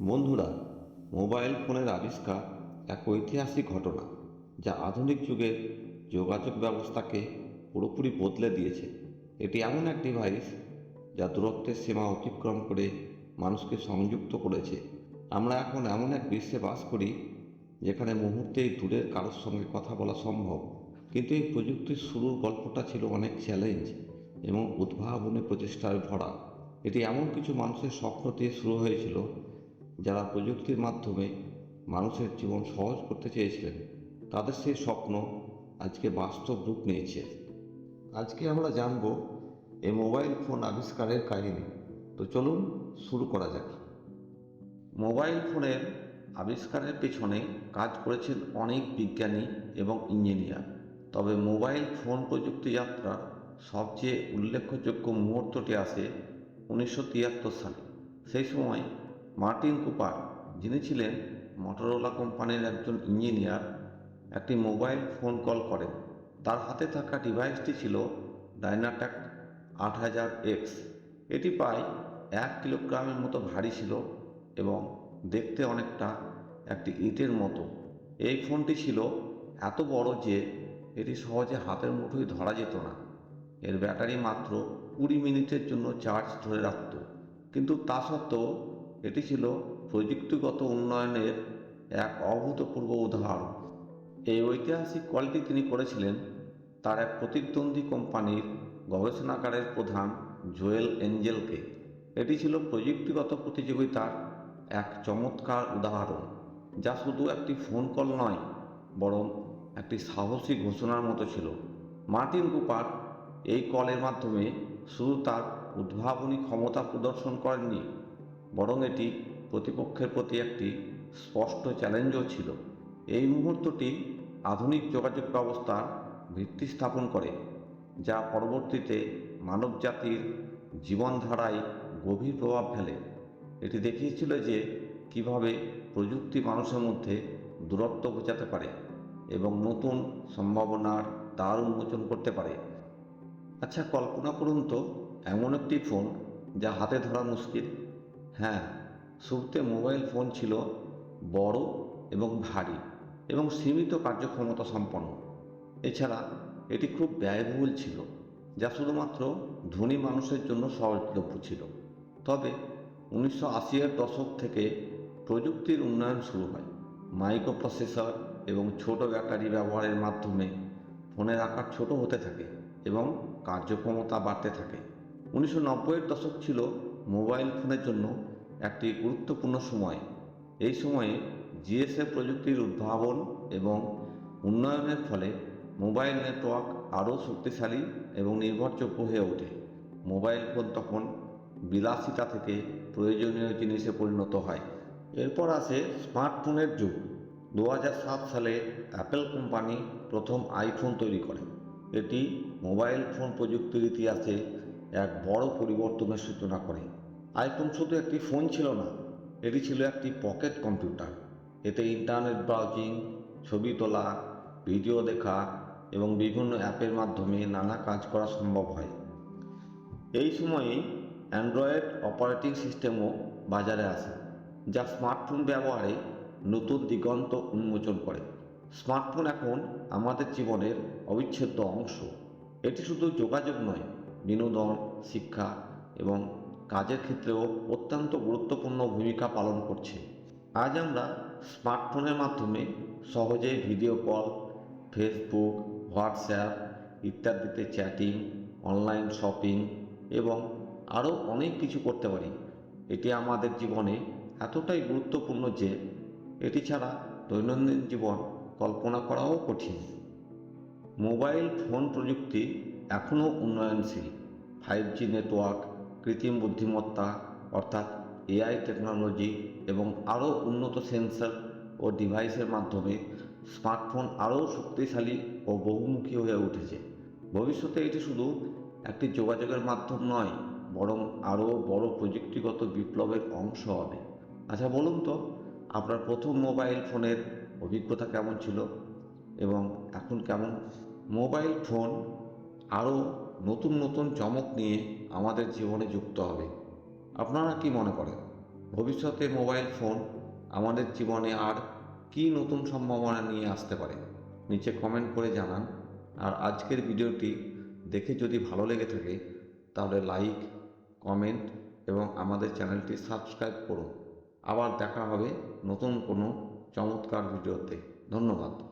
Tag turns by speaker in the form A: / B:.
A: বন্ধুরা, মোবাইল ফোনের আবিষ্কার এক ঐতিহাসিক ঘটনা যা আধুনিক যুগের যোগাযোগ ব্যবস্থাকে পুরোপুরি বদলে দিয়েছে। এটি এমন এক ডিভাইস যা দূরত্বের সীমা অতিক্রম করে মানুষকে সংযুক্ত করেছে। আমরা এখন এমন এক বিশ্বে বাস করি যেখানে মুহূর্তেই দূরের কারোর সঙ্গে কথা বলা সম্ভব। কিন্তু এই প্রযুক্তির শুরুর গল্পটা ছিল অনেক চ্যালেঞ্জ এবং উদ্ভাবনী প্রচেষ্টায় ভরা। এটি এমন কিছু মানুষের স্বপ্ন দিয়ে শুরু হয়েছিল যারা প্রযুক্তির মাধ্যমে মানুষের জীবন সহজ করতে চেয়েছিলেন, তাদের সেই স্বপ্ন আজকে বাস্তব রূপ নিয়েছে। আজকে আমরা জানব এই মোবাইল ফোন আবিষ্কারের কাহিনী। তো চলুন শুরু করা যাক। মোবাইল ফোনের আবিষ্কারের পেছনে কাজ করেছেন অনেক বিজ্ঞানী এবং ইঞ্জিনিয়ার। তবে মোবাইল ফোন প্রযুক্তি যাত্রার সবচেয়ে উল্লেখযোগ্য মুহূর্তটি আসে উনিশশো তিয়াত্তর সালে। সেই সময় মার্টিন কুপার, যিনি ছিলেন মটোরোলা কোম্পানির একজন ইঞ্জিনিয়ার, একটি মোবাইল ফোন কল করেন। তার হাতে থাকা ডিভাইসটি ছিল ডাইনাট্যাক আট হাজার এক্স। এটি প্রায় এক কিলোগ্রামের মতো ভারী ছিল এবং দেখতে অনেকটা একটি ইটের মতো। এই ফোনটি ছিল এত বড় যে এটি সহজে হাতের মুঠোয় ধরা যেত না। এর ব্যাটারি মাত্র কুড়ি মিনিটের জন্য চার্জ ধরে রাখত। কিন্তু তা সত্ত্বেও এটি ছিল প্রযুক্তিগত উন্নয়নের এক অভূতপূর্ব উদাহরণ। এই ঐতিহাসিক কলটি তিনি করেছিলেন তার এক প্রতিদ্বন্দ্বী কোম্পানির গবেষণাগারের প্রধান জোয়েল এঞ্জেলকে। এটি ছিল প্রযুক্তিগত প্রতিযোগিতার এক চমৎকার উদাহরণ, যা শুধু একটি ফোন কল নয়, বরং একটি সাহসী ঘোষণার মতো ছিল। মার্টিন কুপার এই কলের মাধ্যমে শুধু তার উদ্ভাবনী ক্ষমতা প্রদর্শন করেননি বরং এটি প্রতিপক্ষের প্রতি একটি স্পষ্ট চ্যালেঞ্জও ছিল। এই মুহূর্তটি আধুনিক যোগাযোগ ব্যবস্থার ভিত্তি স্থাপন করে, যা পরবর্তীতে মানবজাতির জীবনধারায় গভীর প্রভাব ফেলে। এটি দেখিয়েছিল যে কীভাবে প্রযুক্তি মানুষের মধ্যে দূরত্ব বোঝাতে পারে এবং নতুন সম্ভাবনার দ্বার উন্মোচন করতে পারে। আচ্ছা কল্পনা করুন তো, এমন একটি ফোন যা হাতে ধরা মুশকিল। হ্যাঁ শুরুতে মোবাইল ফোন ছিল বড় এবং ভারী এবং সীমিত কার্যক্ষমতা সম্পন্ন। এছাড়া এটি খুব ব্যয়বহুল ছিল, যা শুধুমাত্র ধনী মানুষের জন্য সহজলভ্য ছিল। তবে উনিশশো আশির দশক থেকে প্রযুক্তির উন্নয়ন শুরু হয়। মাইক্রো প্রসেসর এবং ছোট ব্যাটারি ব্যবহারের মাধ্যমে ফোনের আকার ছোট হতে থাকে এবং কার্যক্ষমতা বাড়তে থাকে। উনিশশো নব্বইয়ের দশক ছিল মোবাইল ফোনের জন্য একটি গুরুত্বপূর্ণ সময়। এই সময়ে জিএসএ প্রযুক্তির উদ্ভাবন এবং উন্নয়নের ফলে মোবাইল নেটওয়ার্ক আরও শক্তিশালী এবং নির্ভরযোগ্য হয়ে ওঠে। মোবাইল ফোন তখন বিলাসিতা থেকে প্রয়োজনীয় জিনিসে পরিণত হয়। এরপর আসে স্মার্টফোনের যুগ। দু হাজার সাত সালে অ্যাপেল কোম্পানি প্রথম আইফোন তৈরি করে। এটি মোবাইল ফোন প্রযুক্তির ইতিহাসে এক বড় পরিবর্তনের সূচনা করে। আইফোন শুধু একটি ফোন ছিল না, এটি ছিল একটি পকেট কম্পিউটার। এতে ইন্টারনেট ব্রাউজিং, ছবি তোলা, ভিডিও দেখা এবং বিভিন্ন অ্যাপের মাধ্যমে নানা কাজ করা সম্ভব হয়। এই সময়ে অ্যান্ড্রয়েড অপারেটিং সিস্টেমও বাজারে আসে, যা স্মার্টফোন ব্যবহারে নতুন দিগন্ত উন্মোচন করে। স্মার্টফোন এখন আমাদের জীবনের অবিচ্ছেদ্য অংশ। এটি শুধু যোগাযোগ নয়, বিনোদন, শিক্ষা এবং কাজের ক্ষেত্রেও অত্যন্ত গুরুত্বপূর্ণ ভূমিকা পালন করছে। আজ আমরা স্মার্টফোনের মাধ্যমে সহজেই ভিডিও কল, ফেসবুক, হোয়াটসঅ্যাপ ইত্যাদিতে চ্যাটিং, অনলাইন শপিং এবং আরও অনেক কিছু করতে পারি। এটি আমাদের জীবনে এতটাই গুরুত্বপূর্ণ যে এটি ছাড়া দৈনন্দিন জীবন কল্পনা করাও কঠিন। মোবাইল ফোন প্রযুক্তি এখনও উন্নয়নশীল। ফাইভ জি নেটওয়ার্ক কৃত্রিম বুদ্ধিমত্তা, অর্থাৎ এআই টেকনোলজি এবং আরও উন্নত সেন্সর ও ডিভাইসের মাধ্যমে স্মার্টফোন আরও শক্তিশালী ও বহুমুখী হয়ে উঠেছে। ভবিষ্যতে এটি শুধু একটি যোগাযোগের মাধ্যম নয়, বরং আরও বড় প্রযুক্তিগত বিপ্লবের অংশ হবে। আচ্ছা বলুন তো, আপনার প্রথম মোবাইল ফোনের অভিজ্ঞতা কেমন ছিল? এবং এখন কেমন? মোবাইল ফোন আরও নতুন নতুন চমক নিয়ে আমাদের জীবনে যুক্ত হবে। আপনারা কি মনে করেন? ভবিষ্যতে মোবাইল ফোন আমাদের জীবনে আর কী নতুন সম্ভাবনা নিয়ে আসতে পারে? নিচে কমেন্ট করে জানান। আর আজকের ভিডিওটি দেখে যদি ভালো লেগে থাকে, তাহলে লাইক কমেন্ট এবং আমাদের চ্যানেলটি সাবস্ক্রাইব করুন। আবার দেখা হবে নতুন কোনো চমৎকার ভিডিওতে। ধন্যবাদ।